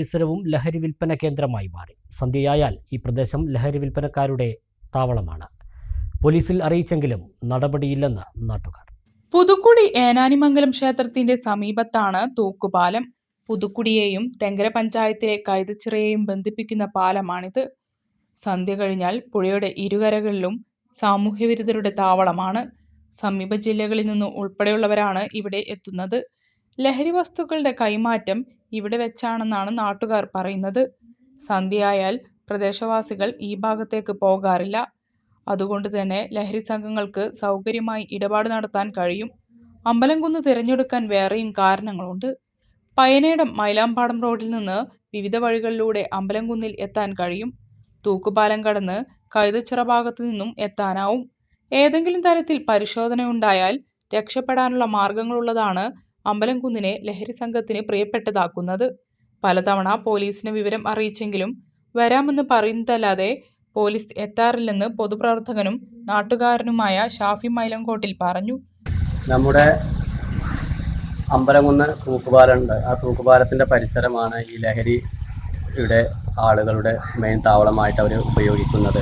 പരിസരവും ലഹരി വിൽപ്പന കേന്ദ്രമായി മാറി. സന്ധ്യയായാൽ ഈ പ്രദേശം ലഹരി വിൽപ്പനക്കാരുടെ താവളമാണ്. പോലീസിൽ അറിയിച്ചെങ്കിലും നടപടിയില്ലെന്ന് നാട്ടുകാർ. പുതുക്കുടി ഏനാനിമംഗലം ക്ഷേത്രത്തിന്റെ സമീപത്താണ് തൂക്കുപാലം. പുതുക്കുടിയെയും തെങ്കര പഞ്ചായത്തിലെ കൈതച്ചിറയെയും ബന്ധിപ്പിക്കുന്ന പാലമാണിത്. സന്ധ്യ കഴിഞ്ഞാൽ പുഴയുടെ ഇരുകരകളിലും സാമൂഹ്യവിരുദ്ധരുടെ താവളമാണ്. സമീപ ജില്ലകളിൽ നിന്ന് ഉൾപ്പെടെയുള്ളവരാണ് ഇവിടെ എത്തുന്നത്. ലഹരി വസ്തുക്കളുടെ കൈമാറ്റം ഇവിടെ വെച്ചാണെന്നാണ് നാട്ടുകാർ പറയുന്നത്. സന്ധ്യയായാൽ പ്രദേശവാസികൾ ഈ ഭാഗത്തേക്ക് പോകാറില്ല. അതുകൊണ്ട് തന്നെ ലഹരി സംഘങ്ങൾക്ക് സൗകര്യമായി ഇടപാട് നടത്താൻ കഴിയും. അമ്പലംകുന്ന് തിരഞ്ഞെടുക്കാൻ വേറെയും കാരണങ്ങളുണ്ട്. പയനേടം മൈലാമ്പാടം റോഡിൽ നിന്ന് വിവിധ വഴികളിലൂടെ അമ്പലംകുന്നിൽ എത്താൻ കഴിയും. തൂക്കുപാലം കടന്ന് കൈതച്ചിറ ഭാഗത്തു നിന്നും എത്താനാവും. ഏതെങ്കിലും തരത്തിൽ പരിശോധന ഉണ്ടായാൽ രക്ഷപ്പെടാനുള്ള മാർഗങ്ങളുള്ളതാണ് അമ്പലംകുന്നിനെ ലഹരി സംഘത്തിന് പ്രിയപ്പെട്ടതാക്കുന്നത്. പലതവണ പോലീസിന് വിവരം അറിയിച്ചെങ്കിലും വരാമെന്ന് പറയുന്നതല്ലാതെ പോലീസ് എത്താറില്ലെന്ന് പൊതുപ്രവർത്തകനും നാട്ടുകാരനുമായ ഷാഫി മൈലങ്കോട്ടിൽ പറഞ്ഞു. നമ്മുടെ അമ്പലംകുന്ന് തൂക്കുപാലമുണ്ട് ആ തൂക്കുപാലത്തിന്റെ പരിസരമാണ് ഈ ലഹരിയുടെ ആളുകളുടെ മെയിൻ താവളമായിട്ട് അവർ ഉപയോഗിക്കുന്നത്.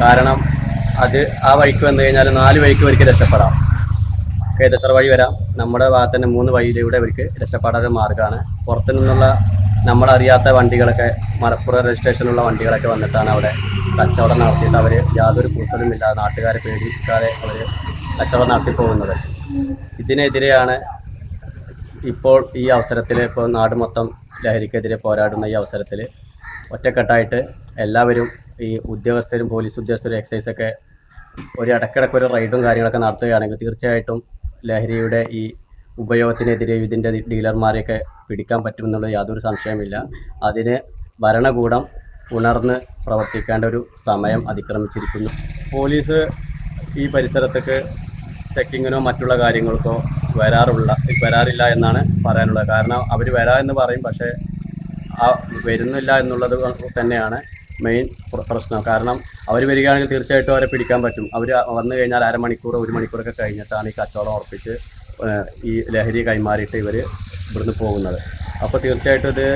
കാരണം അത് ആ വഴിക്ക് വന്നു കഴിഞ്ഞാൽ നാല് വഴിക്ക് അവർക്ക് രക്ഷപ്പെടാം. കേരള വഴി വരാം. നമ്മുടെ ഭാഗത്ത് തന്നെ മൂന്ന് വഴിയിലൂടെ അവർക്ക് രക്ഷപ്പെടാൻ മാർഗമാണ്. പുറത്തു നിന്നുള്ള നമ്മളറിയാത്ത വണ്ടികളൊക്കെ മലപ്പുറം രജിസ്ട്രേഷനുള്ള വണ്ടികളൊക്കെ വന്നിട്ടാണ് അവിടെ കച്ചവടം നടത്തിയിട്ട് അവർ യാതൊരു കൂസലും ഇല്ലാതെ നാട്ടുകാരെ പേടിക്കാതെ അവർ കച്ചവടം നടത്തി പോകുന്നത്. ഇതിനെതിരെയാണ് ഇപ്പോൾ ഈ അവസരത്തിൽ ഇപ്പോൾ നാട് മൊത്തം ലഹരിക്കെതിരെ പോരാടുന്ന ഈ അവസരത്തിൽ ഒറ്റക്കെട്ടായിട്ട് എല്ലാവരും ഈ ഉദ്യോഗസ്ഥരും പോലീസ് ഉദ്യോഗസ്ഥരും എക്സൈസൊക്കെ ഒരു ഇടയ്ക്കിടയ്ക്ക് ഒരു റൈഡും കാര്യങ്ങളൊക്കെ നടത്തുകയാണെങ്കിൽ തീർച്ചയായിട്ടും ലഹരിയുടെ ഈ ഉപയോഗത്തിനെതിരെ ഇതിന്റെ ഡീലർമാരെയൊക്കെ പിടിക്കാൻ പറ്റുമെന്നുള്ള യാതൊരു സംശയമില്ല അതിന് ഭരണകൂടം ഉണർന്ന് പ്രവർത്തിക്കേണ്ട ഒരു സമയം അതിക്രമിച്ചിരിക്കുന്നു. പോലീസ് ഈ പരിസരത്തേക്ക് ചെക്കിങ്ങിനോ മറ്റുള്ള കാര്യങ്ങൾക്കോ വരാറുള്ള വരാറില്ല എന്നാണ് പറയാനുള്ളത്. കാരണം അവർ വരാമെന്ന് പറയും പക്ഷേ ആ വരുന്നില്ല എന്നുള്ളത് തന്നെയാണ്. മെയിൻ പ്രശ്നം. കാരണം അവർ വരികയാണെങ്കിൽ തീർച്ചയായിട്ടും അവരെ പിടിക്കാൻ പറ്റും. അവർ വന്നു കഴിഞ്ഞാൽ അരമണിക്കൂർ ഒരു മണിക്കൂറൊക്കെ കഴിഞ്ഞിട്ടാണ് ഈ കച്ചവടം ഉറപ്പിച്ച് ഈ ലഹരി കൈമാറിയിട്ട് ഇവർ ഇവിടുന്ന് പോകുന്നത്. അപ്പോൾ തീർച്ചയായിട്ടും ഇത്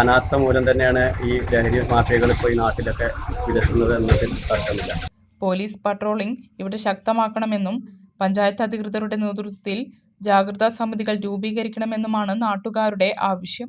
അനാസ്ഥ മൂലം തന്നെയാണ് ഈ ലഹരി മാഫിയകൾ ഇപ്പോൾ ഈ നാട്ടിലൊക്കെ വിലസുന്നത് എന്നതിൽ തർക്കമില്ല. പോലീസ് പട്രോളിംഗ് ഇവിടെ ശക്തമാക്കണമെന്നും പഞ്ചായത്ത് അധികൃതരുടെ നേതൃത്വത്തിൽ ജാഗ്രതാ സമിതികൾ രൂപീകരിക്കണമെന്നുമാണ് നാട്ടുകാരുടെ ആവശ്യം.